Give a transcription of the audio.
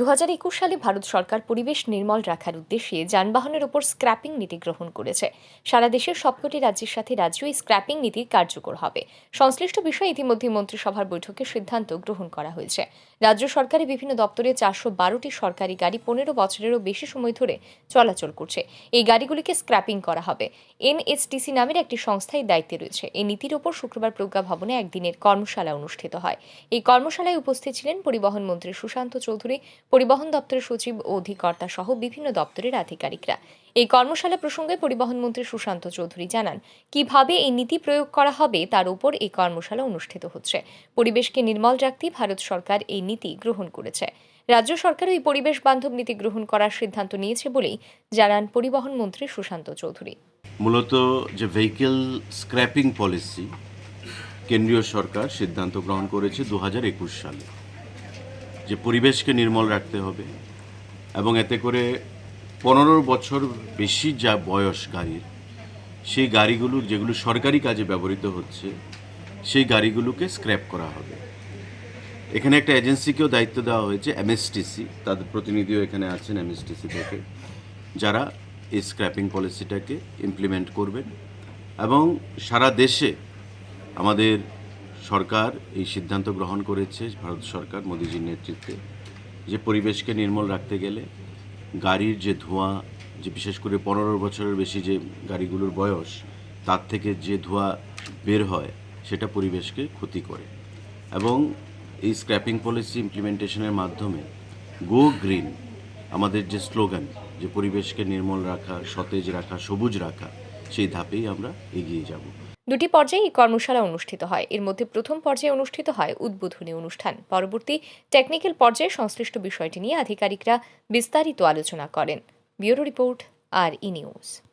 দু হাজার একুশ সালে ভারত সরকার পরিবেশ নির্মল রাখার উদ্দেশ্যে যানবাহনের ওপর স্ক্র্যাপিং নীতি গ্রহণ করেছে। সারা দেশের সবকটি রাজ্যের সাথে রাজ্য স্ক্র্যাপিং নীতি কার্যকর হবে। সংশ্লিষ্ট বিষয়ে ইতিমধ্যে মন্ত্রিসভার বৈঠকে সিদ্ধান্ত গ্রহণ করা হয়েছে। রাজ্য সরকারের বিভিন্ন দপ্তরে চারশো বারোটি সরকারি গাড়ি পনেরো বছরেরও বেশি সময় ধরে চলাচল করছে। এই গাড়িগুলিকে স্ক্র্যাপিং করা হবে। এনএসটিসি নামের একটি সংস্থায় দায়িত্বে রয়েছে। এই নীতির ওপর শুক্রবার প্রজ্ঞা ভবনে একদিনের কর্মশালা অনুষ্ঠিত হয়। এই কর্মশালায় উপস্থিত ছিলেন পরিবহন মন্ত্রী সুশান্ত চৌধুরী পরিবহন দপ্তরের সচিব ও অধিকর্তা সহ বিভিন্ন দপ্তরের আধিকারিকরা। এই কর্মশালা প্রসঙ্গে পরিবহন মন্ত্রী সুশান্ত চৌধুরী জানান, কীভাবে এই নীতি প্রয়োগ করা হবে তার উপর এই কর্মশালা অনুষ্ঠিত হচ্ছে। পরিবেশকে নির্মল রাখতে ভারত সরকার এই নীতি গ্রহণ করেছে। রাজ্য সরকারও এই পরিবেশ বান্ধব নীতি গ্রহণ করার সিদ্ধান্ত নিয়েছে বলেই জানান পরিবহন মন্ত্রী সুশান্ত চৌধুরী। মূলত যে ভেহিকেল স্ক্র্যাপিং পলিসি কেন্দ্রীয় সরকার সিদ্ধান্ত গ্রহণ করেছে দু সালে। যে পরিবেশকে নির্মল রাখতে হবে। এবং এতে করে পনেরো বছর বেশি যা বয়স গাড়ির, সেই গাড়িগুলো যেগুলো সরকারি কাজে ব্যবহৃত হচ্ছে, সেই গাড়িগুলোকে স্ক্র্যাপ করা হবে। এখানে একটা এজেন্সিকেও দায়িত্ব দেওয়া হয়েছে, এমএসটিসি, তাদের প্রতিনিধিও এখানে আছেন এমএসটিসি থেকে, যারা এই স্ক্র্যাপিং পলিসিটাকে ইমপ্লিমেন্ট করবেন। এবং সারা দেশে আমাদের সরকার এই সিদ্ধান্ত গ্রহণ করেছে, ভারত সরকার, মোদিজির নেতৃত্বে, যে পরিবেশকে নির্মল রাখতে গেলে গাড়ির যে ধোঁয়া, যে বিশেষ করে পনেরো বছরের বেশি যে গাড়িগুলোর বয়স, তার থেকে যে ধোঁয়া বের হয়, সেটা পরিবেশকে ক্ষতি করে। এবং এই স্ক্র্যাপিং পলিসি ইমপ্লিমেন্টেশনের মাধ্যমে গো গ্রিন আমাদের যে স্লোগান যে পরিবেশকে নির্মল রাখা, সতেজ রাখা, সবুজ রাখা, সেই ধাপেই আমরা এগিয়ে যাব। দুটি পর্যায়ে এই কর্মশালা অনুষ্ঠিত হয়। এর মধ্যে প্রথম পর্যায়ে অনুষ্ঠিত হয় উদ্বোধনী অনুষ্ঠান। পরবর্তী টেকনিক্যাল পর্যায়ে সংশ্লিষ্ট বিষয়টি নিয়ে আধিকারিকরা বিস্তারিত আলোচনা করেন। Bureau report, R E news.